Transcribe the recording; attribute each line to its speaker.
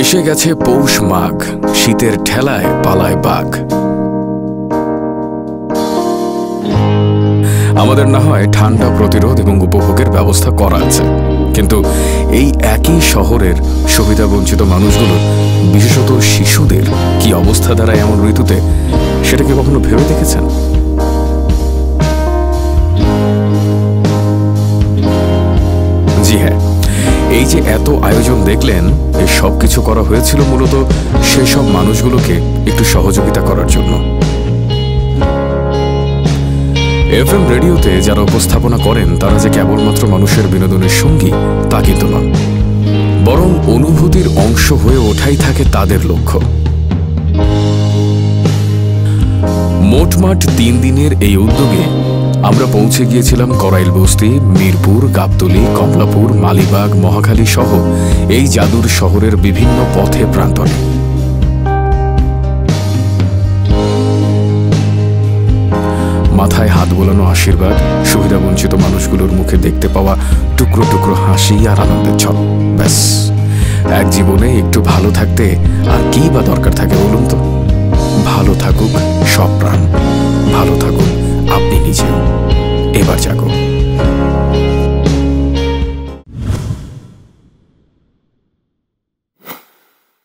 Speaker 1: এসে গেছে পৌষ মাঘ, শীতের ঠেলায় পালায় বাঘ। আমাদের না হয় ঠান্ডা প্রতিরোধ এবং উপভোগের ব্যবস্থা করা আছে। কিন্তু এই একই শহরের সুবিধাবঞ্চিত মানুষগুলো, বিশেষত শিশুদের, কি অবস্থা দ্বারা এমন ঋতুতে সেটাকে কখনো ভেবে দেখেছেন? এই যে এত আয়োজন দেখলেন এই সব কিছু করা হয়েছিল মূলত সেসব মানুষগুলোকে একটু সহযোগিতা করার জন্য। এফ এম রেডিওতে যারা উপস্থাপনা করেন, তারা যে কেবলমাত্র মানুষের বিনোদনের সঙ্গী, তা কিন্তু নন বরং অনুভূতির অংশ হয়ে ওঠাই থাকে তাদের লক্ষ্য। মোটমাট তিন দিনের এই উদ্যোগে আমরা পৌঁছে গিয়েছিলাম করাইল বস্তি, মিরপুর, গাবতলি, কমলাপুর, মালিবাগ, মহাখালী সহ এই জাদুর শহরের বিভিন্ন পথে প্রান্তরে। মাথায় হাত বোলানো আশীর্বাদ সুবিধাবঞ্চিত মানুষগুলোর মুখে দেখতে পাওয়া টুকরো টুকরো হাসি আর আনন্দের ছল। ব্যাস, এক জীবনে একটু ভালো থাকতে আর কি বা দরকার থাকে বলুন তো? ভালো থাকুক সব